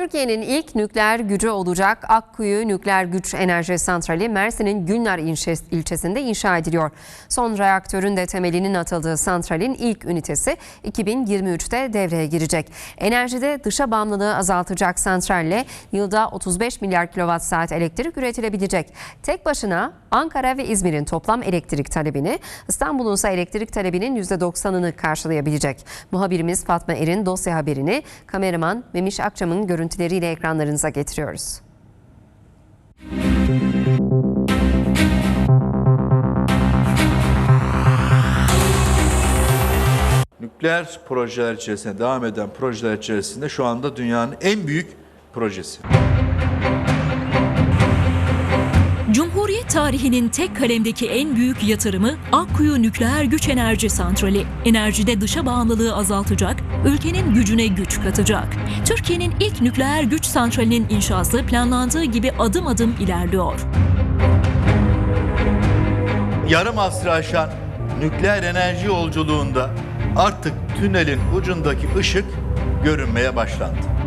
Türkiye'nin ilk nükleer gücü olacak Akkuyu Nükleer Güç Enerji Santrali Mersin'in Gülnar ilçe- ilçesinde inşa ediliyor. Son reaktörün de temelinin atıldığı santralin ilk ünitesi 2023'te devreye girecek. Enerjide dışa bağımlılığı azaltacak santralle yılda 35 milyar kilowatt saat elektrik üretilebilecek. Tek başına Ankara ve İzmir'in toplam elektrik talebini, İstanbul'un ise elektrik talebinin %90'ını karşılayabilecek. Muhabirimiz Fatma Er'in dosya haberini kameraman Memiş Akçam'ın görüntüleriyle ekranlarınıza getiriyoruz. Nükleer projeler içerisinde devam eden projeler içerisinde şu anda dünyanın en büyük projesi. Cumhuriyet tarihinin tek kalemdeki en büyük yatırımı Akkuyu Nükleer Güç Enerji Santrali. Enerjide dışa bağımlılığı azaltacak, ülkenin gücüne güç katacak. Türkiye'nin ilk nükleer güç santralinin inşası planlandığı gibi adım adım ilerliyor. Yarım asrı aşan nükleer enerji yolculuğunda artık tünelin ucundaki ışık görünmeye başlandı.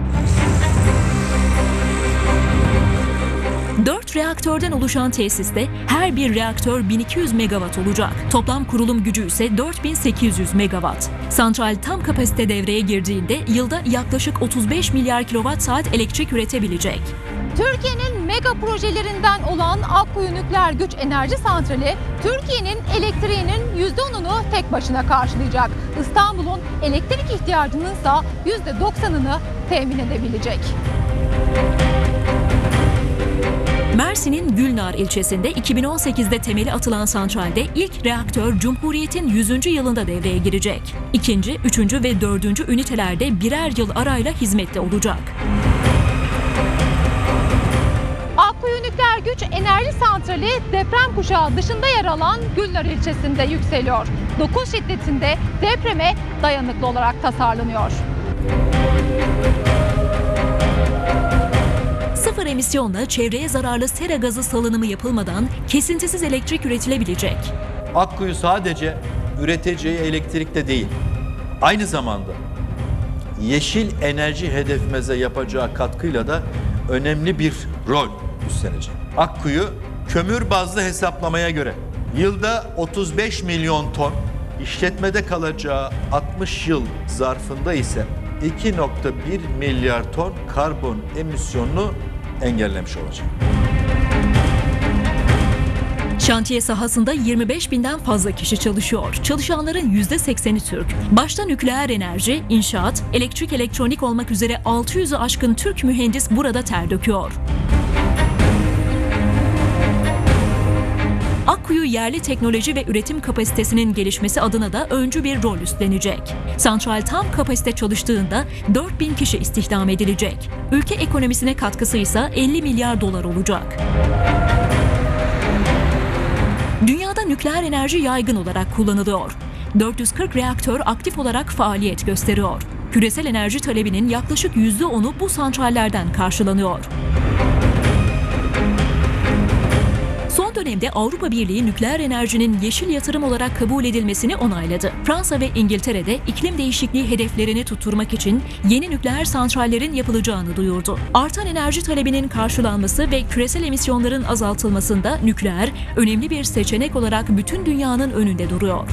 4 reaktörden oluşan tesiste her bir reaktör 1200 megawatt olacak. Toplam kurulum gücü ise 4800 megawatt. Santral tam kapasite devreye girdiğinde yılda yaklaşık 35 milyar kilowatt saat elektrik üretebilecek. Türkiye'nin mega projelerinden olan Akkuyu Nükleer Güç Enerji Santrali, Türkiye'nin elektriğinin %10'unu tek başına karşılayacak. İstanbul'un elektrik ihtiyacının ise %90'ını temin edebilecek. Mersin'in Gülnar ilçesinde 2018'de temeli atılan santralde ilk reaktör Cumhuriyet'in 100. yılında devreye girecek. İkinci, üçüncü ve dördüncü ünitelerde birer yıl arayla hizmette olacak. Akkuyu Nükleer Güç Enerji Santrali deprem kuşağı dışında yer alan Gülnar ilçesinde yükseliyor. 9 şiddetinde depreme dayanıklı olarak tasarlanıyor. Sıfır emisyonla çevreye zararlı sera gazı salınımı yapılmadan kesintisiz elektrik üretilebilecek. Akkuyu sadece üreteceği elektrikte değil, aynı zamanda yeşil enerji hedefimize yapacağı katkıyla da önemli bir rol üstlenecek. Akkuyu kömür bazlı hesaplamaya göre yılda 35 milyon ton, işletmede kalacağı 60 yıl zarfında ise 2.1 milyar ton karbon emisyonunu engellemiş olacak. Şantiye sahasında 25 binden fazla kişi çalışıyor. Çalışanların %80'i Türk. Başta nükleer enerji, inşaat, elektrik elektronik olmak üzere 600'ü aşkın Türk mühendis burada ter döküyor. Akkuyu yerli teknoloji ve üretim kapasitesinin gelişmesi adına da öncü bir rol üstlenecek. Santral tam kapasite çalıştığında 4000 kişi istihdam edilecek. Ülke ekonomisine katkısı ise 50 milyar dolar olacak. Dünyada nükleer enerji yaygın olarak kullanılıyor. 440 reaktör aktif olarak faaliyet gösteriyor. Küresel enerji talebinin yaklaşık %10'u bu santrallerden karşılanıyor. Dönemde Avrupa Birliği nükleer enerjinin yeşil yatırım olarak kabul edilmesini onayladı. Fransa ve İngiltere'de iklim değişikliği hedeflerini tutturmak için yeni nükleer santrallerin yapılacağını duyurdu. Artan enerji talebinin karşılanması ve küresel emisyonların azaltılmasında nükleer önemli bir seçenek olarak bütün dünyanın önünde duruyor.